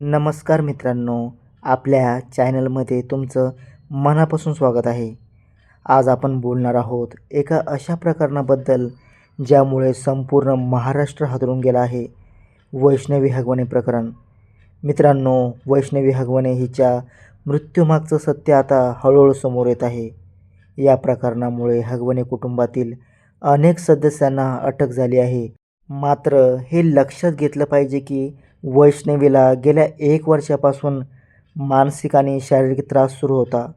नमस्कार मित्रांनो आपल्या चॅनलमध्ये तुमचं मनापासून स्वागत आहे. आज आपण बोलणार आहोत एका अशा प्रकरणाबद्दल ज्यामुळे संपूर्ण महाराष्ट्र हादरून गेला आहे. वैष्णवी हगवणे प्रकरण. मित्रांनो वैष्णवी हगवणे हिच्या मृत्यूमागचं सत्य आता हळूहळू समोर येत आहे. या प्रकरणामुळे हगवणे कुटुंबातील अनेक सदस्यांना अटक झाली आहे. मात्र हे लक्षात घेतलं पाहिजे की वैष्णवीला गेल्या एक वर्षापासून मानसिक आणि शारीरिक त्रास सुरू होता.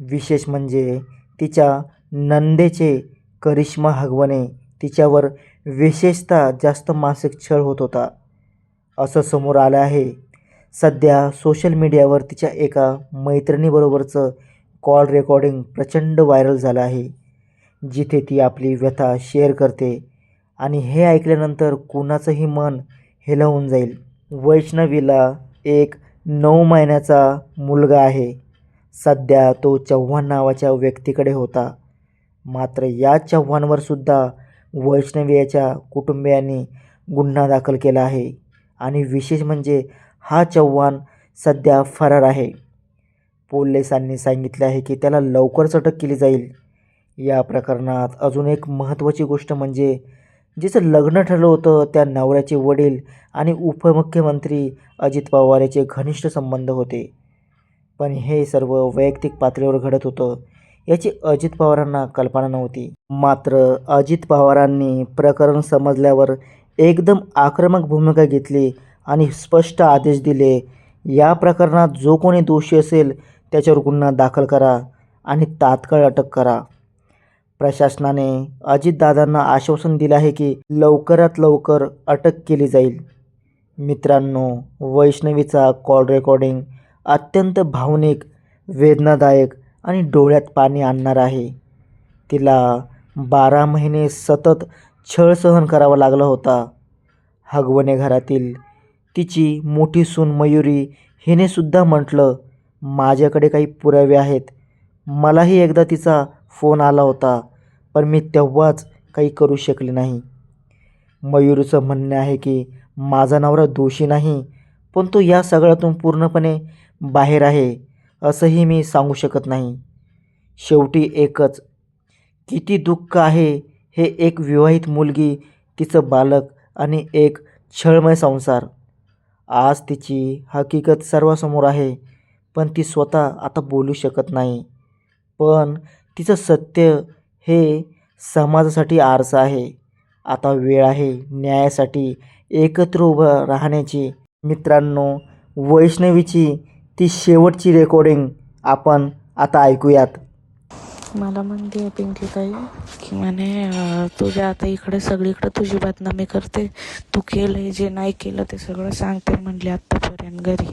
विशेष म्हणजे तिच्या नंदेचे करिश्मा हगवणे तिच्यावर विशेषतः जास्त मानसिक छळ होत होता. असं समोर आलं आहे. सध्या सोशल मीडियावर तिच्या एका मैत्रिणीबरोबरचं कॉल रेकॉर्डिंग प्रचंड व्हायरल झालं आहे. जिथे ती आपली व्यथा शेअर करते आणि हे ऐकल्यानंतर कुणाचंही मन हेलावून जाईल. वैष्णवीला एक नऊ महिन्याचा मुलगा आहे. सध्या तो चव्हाण नावाच्या व्यक्तीकडे होता. मात्र या चव्हाणवर सुद्धा वैष्णवी याच्या कुटुंबियांनी गुन्हा दाखल केला आहे. आणि विशेष म्हणजे हा चव्हाण सध्या फरार आहे. पोलिसांनी सांगितले आहे की त्याला लवकरच अटक केली जाईल. या प्रकरणात अजून एक महत्त्वाची गोष्ट म्हणजे जिचं लग्न ठरलं होतं त्या नवऱ्याचे वडील आणि उपमुख्यमंत्री अजित पवार याचे घनिष्ठ संबंध होते. पण हे सर्व वैयक्तिक पातळीवर घडत होतं याची अजित पवारांना कल्पना नव्हती. मात्र अजित पवारांनी प्रकरण समजल्यावर एकदम आक्रमक भूमिका घेतली आणि स्पष्ट आदेश दिले या प्रकरणात जो कोणी दोषी असेल त्याच्यावर गुन्हा दाखल करा आणि तात्काळ अटक करा. प्रशासनाने अजितदादांना आश्वासन दिले आहे की लवकरात लवकर अटक केली जाईल. मित्रांनो वैष्णवीचा कॉल रेकॉर्डिंग अत्यंत भावनिक वेदनादायक आणि डोळ्यात पाणी आणणार आहे. तिला बारा महिने सतत छळ सहन करावा लागला होता. हगवणे घरातील तिची मोठी सून मयुरी हिनेसुद्धा म्हटलं माझ्याकडे काही पुरावे आहेत. मलाही एकदा तिचा फोन आला होता. पण मी तेव्हाच काही करू शकले नाही. मयूरचं म्हणणं आहे की माझा नवरा दोषी नाही पण तो या सगळ्यातून पूर्णपणे बाहेर आहे असंही मी सांगू शकत नाही. शेवटी एकच किती दुःख आहे हे एक विवाहित मुलगी तिचं बालक आणि एक छळमय संसार. आज तिची हकीकत सर्वासमोर आहे पण ती स्वतः आता बोलू शकत नाही. पण तिचं सत्य हे समाजासाठी आरसा आहे. आता वेळ आहे न्यायासाठी एकत्र उभं राहण्याची. मित्रांनो वैष्णवीची ती शेवटची रेकॉर्डिंग आपण आता ऐकूयात. मला म्हणते आहे पिंकीताई की म्हणे तुझ्या आता इकडे सगळीकडे तुझी बदनामी करते. तू केलं जे नाही केलं ते सगळं सांगते म्हणले आत्तापर्यंत घरी.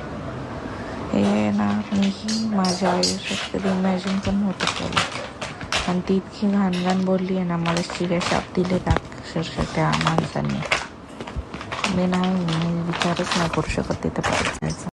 हे ना मीही माझ्या आयुष्यात कधी इमॅजिन पण नव्हतं केलं. आणि ती इतकी घाण घाण बोलली आहे ना मला शिव्या शाप दिले अक्षरशः त्या माणसांनी. मी नाही मी विचारच नाही करू शकत तिथं पाहिजे जायचं.